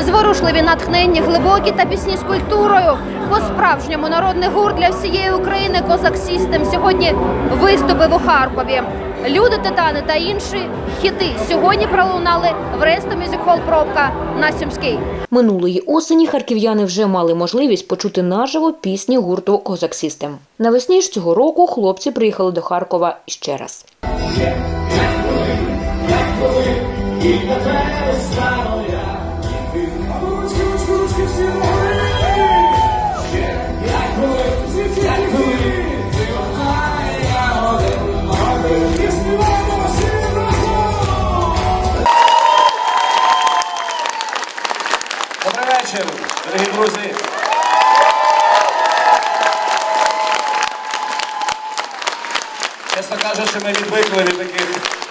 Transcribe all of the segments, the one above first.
Зворушливі натхненні, глибокі та пісні з культурою. По-справжньому народний гурт для всієї України Козак Сістем сьогодні виступив у Харкові. Люди, титани та інші хіти сьогодні пролунали в Ресто Мюзик-холл Пробка на Сюмській. Минулої осені харків'яни вже мали можливість почути наживо пісні гурту Козак Сістем. Навесні ж цього року хлопці приїхали до Харкова ще раз. Добрий вечір, дорогі друзі. Чесно кажучи, ми відвикли від таких.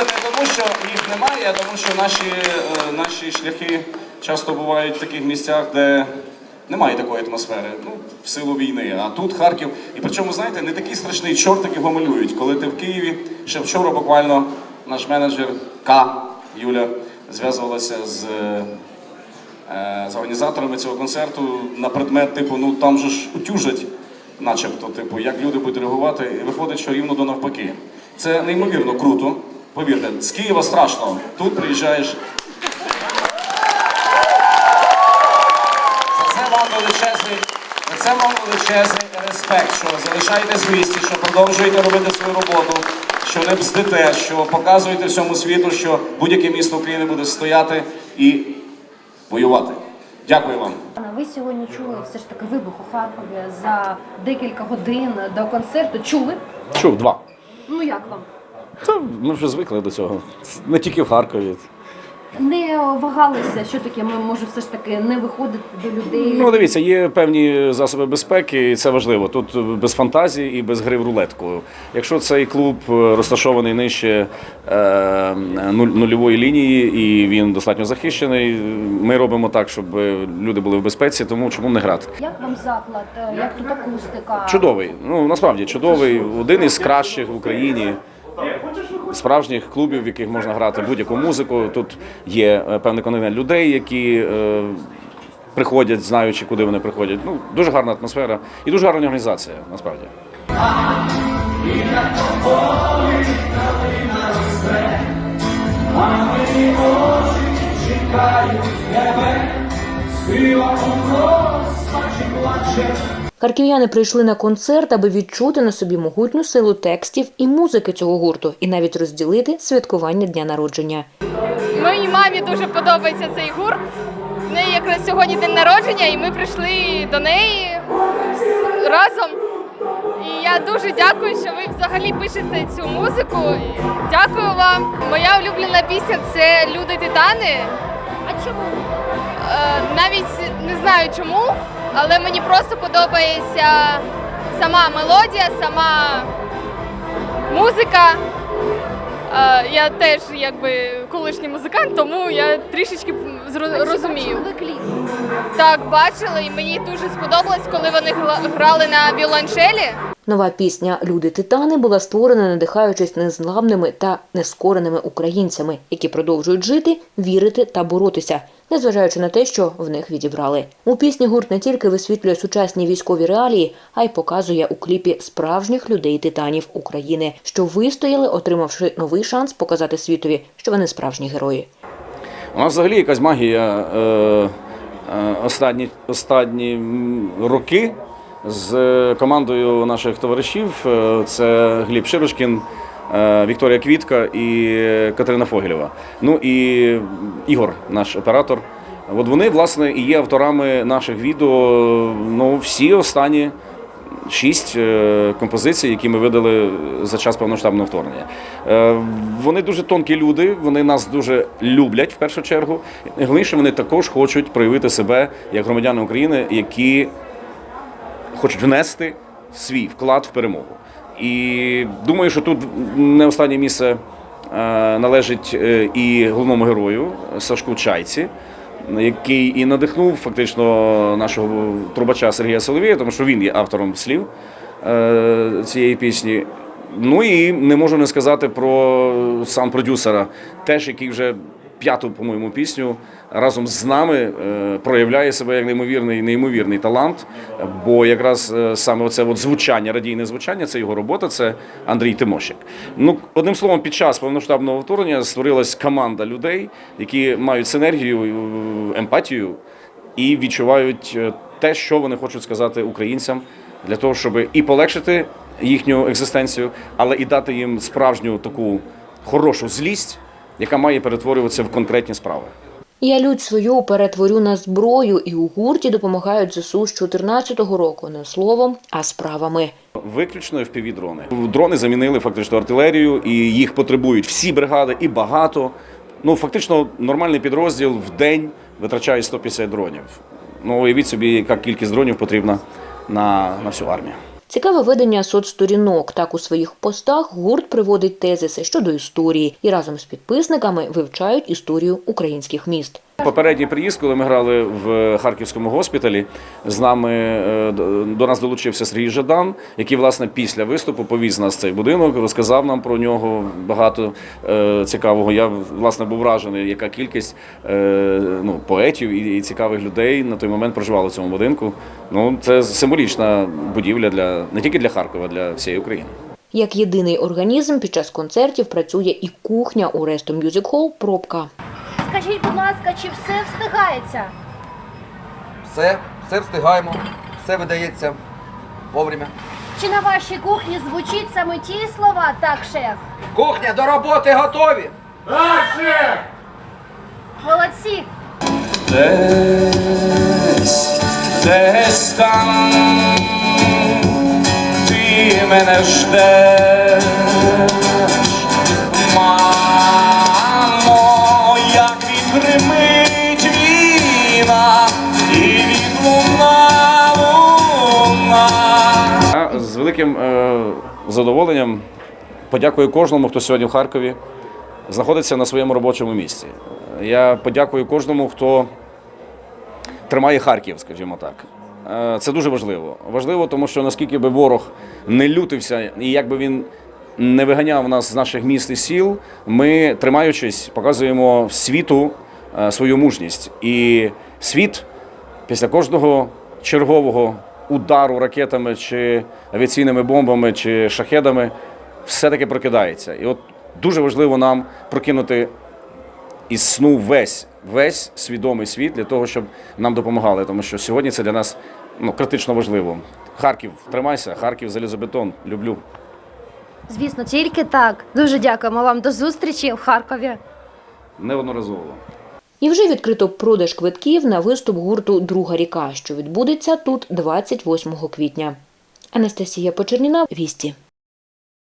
Відвикли не тому, що їх немає, а тому, що наші, е, наші шляхи часто бувають в таких місцях, де немає такої атмосфери. Ну, в силу війни. А тут Харків. І причому, знаєте, не такий страшний чорт, як його малюють. Коли ти в Києві, ще вчора буквально наш менеджер К. Юля зв'язувалася з, е, з організаторами цього концерту на предмет, типу, ну там же ж утюжать, начебто, типу, як люди будуть реагувати, і виходить, що рівно до навпаки. Це неймовірно круто. Повірте, з Києва страшно. Тут приїжджаєш За це вам величезний, за це вам величезний респект, що залишаєтесь в місті, що продовжуєте робити свою роботу, що не бздите, що показуєте всьому світу, що будь-яке місто України буде стояти і воювати. Дякую вам. Ви сьогодні чули все ж таки вибух у Харкові за декілька годин до концерту. Чули? Чув два. Ну як вам? Та ми вже звикли до цього. Не тільки в Харкові. Не вагалися, що таке, ми може все ж таки не виходити до людей. Ну, дивіться, є певні засоби безпеки, і це важливо. Тут без фантазії і без гри в рулетку. Якщо цей клуб е, розташований нижче е, нульової лінії і він достатньо захищений, ми робимо так, щоб люди були в безпеці, тому чому не грати? Як вам заклад? Е, Як тут акустика? Чудовий. Ну насправді чудовий. Один із кращих в Україні. Справжніх клубів, в яких можна грати будь-яку музику. Тут є е, певний контингент людей, які е, приходять, знаючи, куди вони приходять. Ну дуже гарна атмосфера і дуже гарна організація, насправді. Харків'яни прийшли на концерт, аби відчути на собі могутню силу текстів і музики цього гурту, і навіть розділити святкування дня народження. Моїй мамі дуже подобається цей гурт. В неї якраз сьогодні день народження, і ми прийшли до неї разом. І я дуже дякую, що ви взагалі пишете цю музику. Дякую вам. Моя улюблена пісня це Люди Титани. А чому? Е, Навіть не знаю чому, але мені просто подобається сама мелодія, сама музика. Е, Я теж якби колишній музикант, тому я трішечки зрозумію. розумію. Так, бачили, і мені дуже сподобалось, коли вони грали на віолончелі. Нова пісня Люди Титани була створена, надихаючись незламними та нескореними українцями, які продовжують жити, вірити та боротися, незважаючи на те, що в них відібрали. У пісні гурт не тільки висвітлює сучасні військові реалії, а й показує у кліпі справжніх людей титанів України, що вистояли, отримавши новий шанс показати світові, що вони справжні герої. У нас взагалі якась магія е, е, останні, останні роки з командою наших товаришів. Е, Це Гліб Ширушкін, е, Вікторія Квітка і Катерина Фогелєва. Ну і Ігор, наш оператор. От вони, власне, і є авторами наших відео. Ну, всі останні шість е, композицій, які ми видали за час повноштабного вторгнення. Вони дуже тонкі люди, вони нас дуже люблять в першу чергу. Найголовніше, вони також хочуть проявити себе як громадяни України, які хочуть внести свій вклад в перемогу. І думаю, що тут не останнє місце е, належить е, і головному герою Сашку Чайці, який і надихнув фактично нашого трубача Сергія Соловія, тому що він є автором слів е, цієї пісні. Ну і не можу не сказати про сам продюсера, теж який вже п'яту, по-моєму, пісню разом з нами е, проявляє себе як неймовірний, неймовірний талант. Бо якраз е, саме от звучання, радійне звучання, це його робота, це Андрій Тимощик. Ну, одним словом, під час повноштабного вторгнення створилась команда людей, які мають синергію, е, емпатію і відчувають те, що вони хочуть сказати українцям, для того, щоб і полегшити їхню екзистенцію, але і дати їм справжню таку хорошу злість, яка має перетворюватися в конкретні справи. Я лють свою перетворю на зброю, і у гурті допомагають ЗСУ з 14-го року не словом, а справами. Виключно fpv дрони. Дрони замінили фактично артилерію, і їх потребують всі бригади і багато. Ну фактично, нормальний підрозділ в день витрачає 150 дронів. Ну уявіть собі, яка кількість дронів потрібна на, на всю армію. Цікаве ведення соцсторінок. Так у своїх постах гурт приводить тезиси щодо історії і разом з підписниками вивчають історію українських міст. Попередній приїзд, коли ми грали в Харківському госпіталі, з нами е, до- нас долучився Сергій Жадан, який власне після виступу повіз нас цей будинок, розказав нам про нього багато е, цікавого. Я власне був вражений, яка кількість е, ну, поетів і, цікавих людей на той момент проживали в цьому будинку. Ну це символічна будівля для не тільки для Харкова, для всієї України. Як єдиний організм під час концертів працює і кухня у Ресто Мюзик Холл Пробка. Скажіть, будь ласка, чи все встигається? Все, все встигаємо, все видається вовремя. Чи на вашій кухні звучить саме ті слова, так, шеф? Кухня до роботи готові! Молодці! Десь, десь там ти мене ждеш, великим е, задоволенням подякую кожному, хто сьогодні в Харкові знаходиться на своєму робочому місці. Я подякую кожному, хто тримає Харків, скажімо так. Е, Це дуже важливо. Важливо, тому що наскільки би ворог не лютився, і як би він не виганяв нас з наших міст і сіл, ми, тримаючись, показуємо світу е, свою мужність. І світ після кожного чергового удару ракетами чи авіаційними бомбами чи шахедами все-таки прокидається. І от дуже важливо нам прокинути із сну весь, весь свідомий світ для того, щоб нам допомагали. Тому що сьогодні це для нас ну, критично важливо. Харків, тримайся, Харків, залізобетон, люблю. Звісно, тільки так. Дуже дякуємо вам до зустрічі в Харкові. Неодноразово. І вже відкрито продаж квитків на виступ гурту Друга ріка, що відбудеться тут 28 квітня. Анастасія Почерніна, Вісті.